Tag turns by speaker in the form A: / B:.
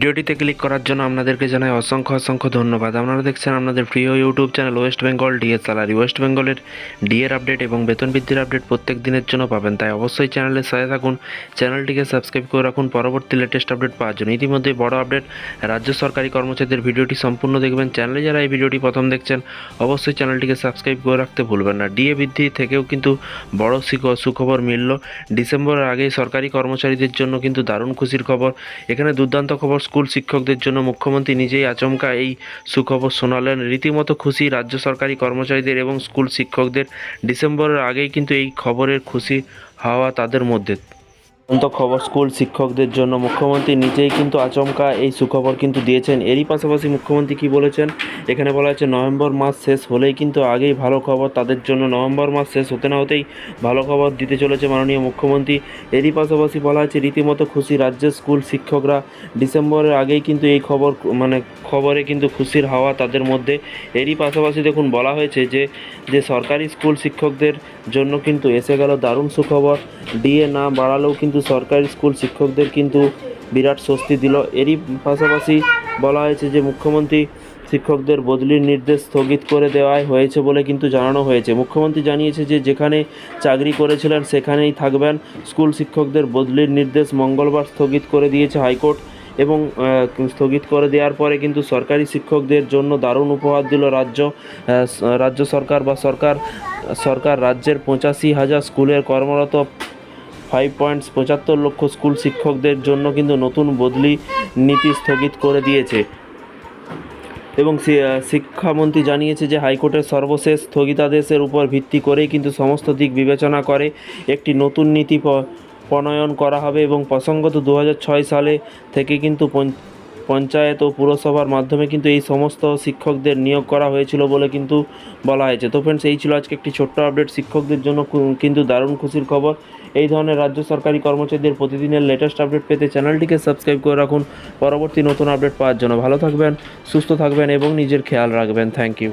A: ভিডিওটিতে ক্লিক করার জন্য আপনাদেরকে জানাই অসংখ্য অসংখ্য ধন্যবাদ। আপনারা দেখছেন আপনাদের প্রিয় YouTube channel West Bengal DA salary west বেঙ্গলের ডিএর আপডেট এবং বেতন বৃদ্ধির আপডেট প্রত্যেক দিনের জন্য পাবেন। তাই অবশ্যই চ্যানেলের সাথে থাকুন চ্যানেলটিকে সাবস্ক্রাইব করে রাখুন। পরবর্তী লেটেস্ট আপডেট পাওয়ার জন্য। ইতিমধ্যে বড় আপডেট রাজ্য সরকারি কর্মচারীদের ভিডিওটি সম্পূর্ণ দেখবেন। চ্যানেলে যারা এই ভিডিওটি প্রথম দেখছেন, অবশ্যই চ্যানেলটিকে সাবস্ক্রাইব করে রাখতে ভুলবেন না। ডিএ বৃদ্ধি থেকেও কিন্তু বড় সুখ- সুখবর মিলল। ডিসেম্বরের আগেই সরকারি কর্মচারীদের জন্য কিন্তু দারুণ খুশির খবর। এখানে দুর্দান্ত খবর স্কুল শিক্ষকদের জন্য মুখ্যমন্ত্রী নিজেই আচমকা এই সুখবর শোনালেন। রীতিমতো খুশি রাজ্য সরকারি কর্মচারীদের এবং স্কুল শিক্ষকদের। ডিসেম্বরের আগেই কিন্তু এই খবরের খুশি হওয়া তাদের মধ্যে। দুর্দান্ত খবর স্কুল শিক্ষকদের জন্য। মুখ্যমন্ত্রী নিজেই কিন্তু আচমকা এই সুখবর কিন্তু দিয়েছেন। এরই পাশাপাশি মুখ্যমন্ত্রী কি বলেছেন? এখানে বলা হচ্ছে নভেম্বর মাস শেষ হলেই কিন্তু আগেই ভালো খবর তাদের জন্য। নভেম্বর মাস শেষ হতে না হতেই ভালো খবর দিতে চলেছে মাননীয় মুখ্যমন্ত্রী। এরই পাশাপাশি বলা হচ্ছে রীতিমতো খুশি রাজ্যের স্কুল শিক্ষকরা। ডিসেম্বরের আগেই কিন্তু এই খবর মানে খবরে কিন্তু খুশির হাওয়া তাদের মধ্যে। এরই পাশাপাশি দেখুন, বলা হয়েছে যে যে সরকারি স্কুল শিক্ষকদের জন্য কিন্তু এসে গেল দারুণ সুখবর। ডিএ না বাড়ালেও কিন্তু সরকারি স্কুল শিক্ষকদের কিন্তু বিরাট স্বস্তি দিল। এরই পাশাপাশি বলা হয়েছে যে, মুখ্যমন্ত্রী শিক্ষকদের বদলির নির্দেশ স্থগিত করে দেওয়াই হয়েছে বলে কিন্তু জানানো হয়েছে। মুখ্যমন্ত্রী জানিয়েছে যে, যেখানে চাকরি করেছিলেন সেখানেই থাকবেন। স্কুল শিক্ষকদের বদলির নির্দেশ মঙ্গলবার স্থগিত করে দিয়েছে হাইকোর্ট এবং স্থগিত করে দেওয়ার পরে কিন্তু সরকারি শিক্ষকদের জন্য দারুণ উপহার দিল রাজ্য রাজ্য সরকার বা সরকার সরকার রাজ্যের পঁচাশি হাজার স্কুলের কর্মরত ফাইভ পয়েন্টস পঁচাত্তর লক্ষ স্কুল শিক্ষকদের জন্য কিন্তু নতুন বদলি নীতি স্থগিত করে দিয়েছে। এবং শিক্ষামন্ত্রী জানিয়েছে যে হাইকোর্টের সর্বশেষ স্থগিতাদেশের উপর ভিত্তি করেই কিন্তু সমস্ত দিক বিবেচনা করে একটি নতুন নীতি প্রণয়ন করা হবে এবং প্রসঙ্গত দু হাজার ছয় সালে থেকে কিন্তু পঞ্চায়েত ও পুরসভার মাধ্যমে কিন্তু এই সমস্ত শিক্ষকদের নিয়োগ করা হয়েছিল বলে কিন্তু বলা হয়েছে। তো ফ্রেন্ডস এই ছিল আজকে একটি ছোট্ট আপডেট শিক্ষকদের জন্য কিন্তু দারুণ খুশির খবর। এই ধরনের রাজ্য সরকারি কর্মচারীদের প্রতিদিনের লেটেস্ট আপডেট পেতে চ্যানেলটিকে সাবস্ক্রাইব করে রাখুন। পরবর্তী নতুন আপডেট পাওয়ার জন্য ভালো থাকবেন, সুস্থ থাকবেন এবং নিজের খেয়াল রাখবেন। Thank you